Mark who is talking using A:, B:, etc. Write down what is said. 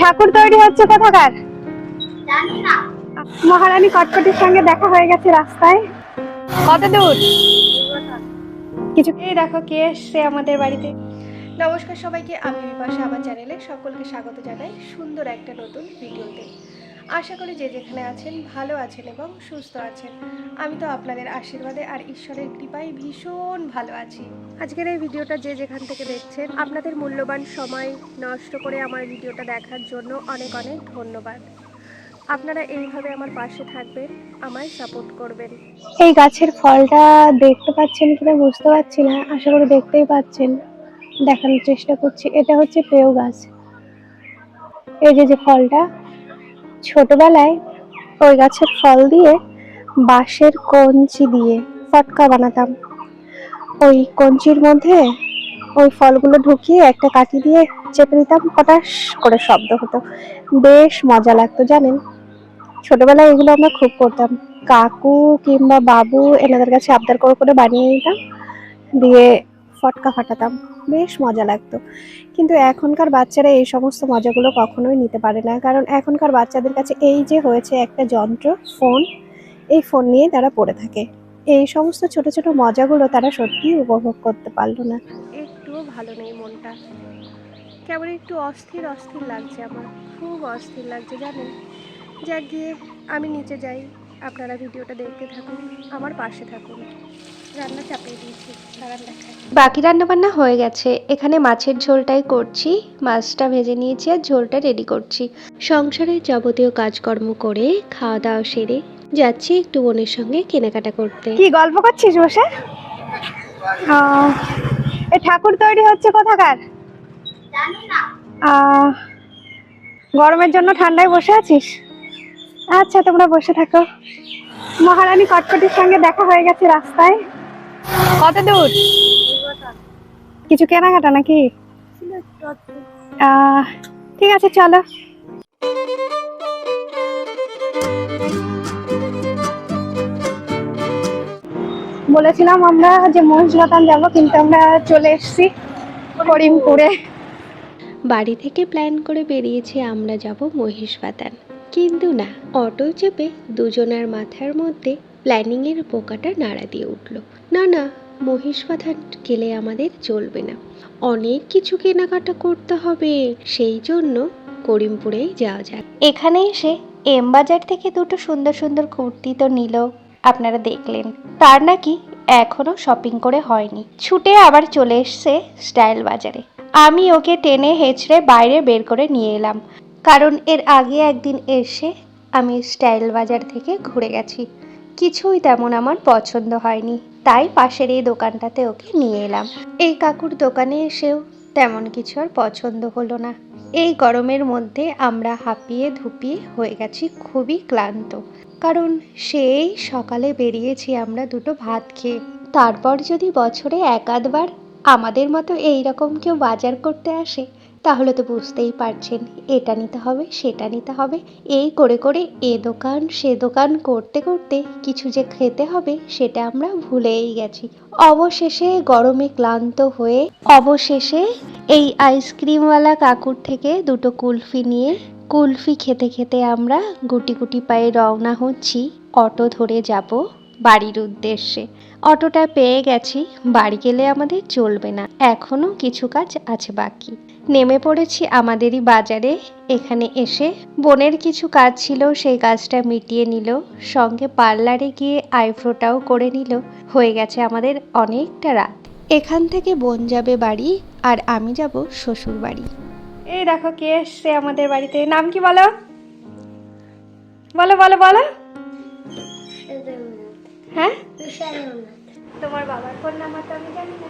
A: ঠাকুর তৈরি হচ্ছে কোথাকার? মহারানী কটকটির সঙ্গে দেখা হয়ে গেছে রাস্তায়। কত দূর? কিছু এই দেখো কে এসছে আমাদের বাড়িতে। নমস্কার সবাইকে আমি বিপাশা আমার চ্যানেলে সকলকে স্বাগত জানাই সুন্দর একটা নতুন ভিডিওতে। আশা করি যে যেখানে আছেন ভালো আছেন এবং সুস্থ আছেন। আমি তো আপনাদের আশীর্বাদে আর ঈশ্বরের কৃপায় ভীষণ ভালো আছি। আজকের এই ভিডিওটা যে যেখান থেকে দেখছেন, আপনাদের মূল্যবান সময় নষ্ট করে আমার ভিডিওটা দেখার জন্য অনেক অনেক ধন্যবাদ। আপনারা এইভাবে আমার পাশে থাকবেন, আমায় সাপোর্ট করবেন। এই গাছের ফলটা দেখতে পাচ্ছেন কিনা বুঝতে পারছি না, আশা করি দেখতেই পাচ্ছেন। দেখানোর চেষ্টা করছি, এটা হচ্ছে পেউ গাছ। এই যে যে ফলটা ছোটবেলায় ওই গাছের ফল দিয়ে বাঁশের কঞ্চি দিয়ে ফটকা বানাতাম। ওই কঞ্চির মধ্যে ওই ফলগুলো ঢুকিয়ে একটা কাঠি দিয়ে চেপে দিতাম পটাশ করে শব্দ হতো। বেশ মজা লাগতো, জানেন? ছোটবেলায় এগুলো আমরা খুব করতাম। কাকু কিংবা বাবু এনাদের কাছে আবদার করে করে বানিয়ে নিতাম। দিয়ে ফটকা ফাটাতাম। বেশ মজা লাগতো। কিন্তু এখনকার বাচ্চারা এই সমস্ত মজাগুলো কখনোই নিতে পারে না। কারণ এখনকার বাচ্চাদের কাছে এই যে হয়েছে একটা যন্ত্র, ফোন, এই ফোন নিয়ে তারা পড়ে থাকে। এই সমস্ত ছোট ছোট মজাগুলো তারা সত্যিই উপভোগ করতে পারল না। একটুও ভালো নেই মনটা। কেমন একটু অস্থির অস্থির লাগছে আমার। খুব অস্থির লাগছে জানেন? যা গিয়ে আমি নিচে যাই। আপনারা ভিডিওটা দেখতে থাকুন আমার পাশে থাকুন। রান্না চাপিয়ে দিয়েছি দাঁড়ান
B: বাকি রান্নাবান্না হয়ে গেছে। এখানে মাছের ঝোলটাই করছি মাছটা ভেজে নিয়েছি আর ঝোলটা রেডি করছি। সংসারের যাবতীয় কাজকর্ম করে খাওয়া দাওয়া সেরে যাচ্ছি একটু বোনের সঙ্গে কেনাকাটা করতে।
A: কি গল্প করছিস বসে? এ ঠাকুর তৈরি হচ্ছে কোথাকার? আহ, গরমের জন্য ঠান্ডায় বসে আছিস? আচ্ছা তোমরা বসে থাকো। মহারানী কটকটির সঙ্গে দেখা হয়ে গেছে রাস্তায়। কত দূর? কিছু কেনাকাটা নাকি? ঠিক আছে, চলো। বলেছিলাম আমরা যে মহিষলতান যাব, কিন্তু আমরা চলে এসেছি করিমপুরে।
B: বাড়ি থেকে প্ল্যান করে বেরিয়েছি, আমরা যাব মহিষবাতান কিন্তু না অটো চেপে দুজনের মাথার মধ্যে প্ল্যানিংয়ের পোকাটা নাড়া দিয়ে উঠল। না না মহিষবাথান গেলে আমাদের চলবে না। অনেক কিছু কেনাকাটা করতে হবে, সেই জন্য করিমপুরেই যাওয়া যাক। এখানে এসে এম বাজার থেকে দুটো সুন্দর সুন্দর কুর্তি তো নিল। আপনারা দেখলেন, তার নাকি এখনও শপিং করে হয়নি। ছুটে আবার চলে এসছে স্টাইল বাজারে। আমি ওকে টেনে হেঁচড়ে বাইরে বের করে নিয়ে এলাম। কারণ এর আগে একদিন এসে আমি স্টাইল বাজার থেকে ঘুরে গেছি। কিছুই তেমন আমার পছন্দ হয়নি। তাই পাশের এই দোকানটাতে ওকে নিয়ে এলাম। এই কাকুর দোকানে এসেও তেমন কিছু আর পছন্দ হলো না। এই গরমের মধ্যে আমরা হাঁপিয়ে ধুপিয়ে হয়ে গেছি, খুবই ক্লান্ত। কারণ সেই সকালে বেরিয়েছি আমরা দুটো ভাত খেয়ে। তারপর যদি বছরে এক আধবার আমাদের মতো এই রকম কেউ বাজার করতে আসে তাহলে তো বুঝতেই পারছেন, এটা নিতে হবে, সেটা নিতে হবে। এই করে করে এ দোকান, সে দোকান করতে করতে কিছু যে খেতে হবে সেটা আমরা ভুলেই গেছি। অবশেষে গরমে ক্লান্ত হয়ে, অবশেষে এই আইসক্রিমওয়ালা কাকুর থেকে দুটো কুলফি নিয়ে কুলফি খেতে খেতে আমরা গুটি গুটি পায়ে রওনা হচ্ছি, অটো ধরে যাব। বাড়ির উদ্দেশ্যে। অটোটা পেয়ে গেছি, বাড়ি গেলে আমাদের চলবে না। এখনও কিছু কাজ আছে বাকি। নেমে পড়েছি আমাদেরই বাজারে। এখানে এসে বোনের কিছু কাজ ছিল, সেই কাজটা মিটিয়ে নিল। সঙ্গে পার্লারে গিয়ে আইব্রোটাও করে নিল। হয়ে গেছে আমাদের অনেকটা রাত। এখান থেকে বোন যাবে বাড়ি, আর আমি যাব শ্বশুর বাড়ি।
A: এই দেখো কে এসছে আমাদের বাড়িতে। নাম কি বলো? বলো বলো বলো। হ্যাঁ? তোমার বাবার ফোন নাম্বার তো আমি জানি না।